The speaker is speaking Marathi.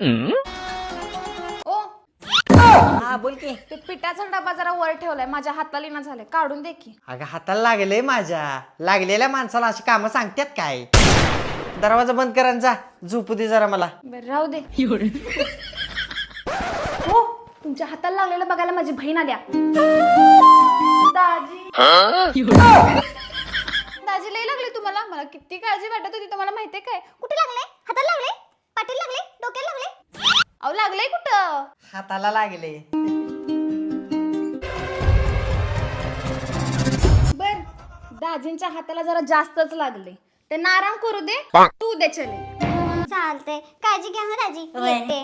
ओ. हा बोल की. ते पिठाचा डबा जरा वर ठेवलाय. माझ्या हाताला ना झालंय. काढून दे की. अगं हाताला लागले माझ्या. लागलेल्या माणसाला अशी कामं सांगतात काय? दरवाजा बंद करा आणि जा. झोपू दे जरा मला. बरं राहू दे. हो तुमच्या हाताला लागलेलं बघायला माझी बहीण आल्या. दाजी. दाजी लई लागले तुम्हाला? मला किती काळजी वाटत होती तुम्हाला माहितीये काय? कुठे लागले हाताला लागले पाठीला लागले डोक्याला लागले अहो लागले कुठं? हाताला लागले. बर दाजींच्या हाताला जरा जास्तच लागले त्यांना आराम करू दे तू दे चले. चालते काळजी घ्या हा दाजी. येते.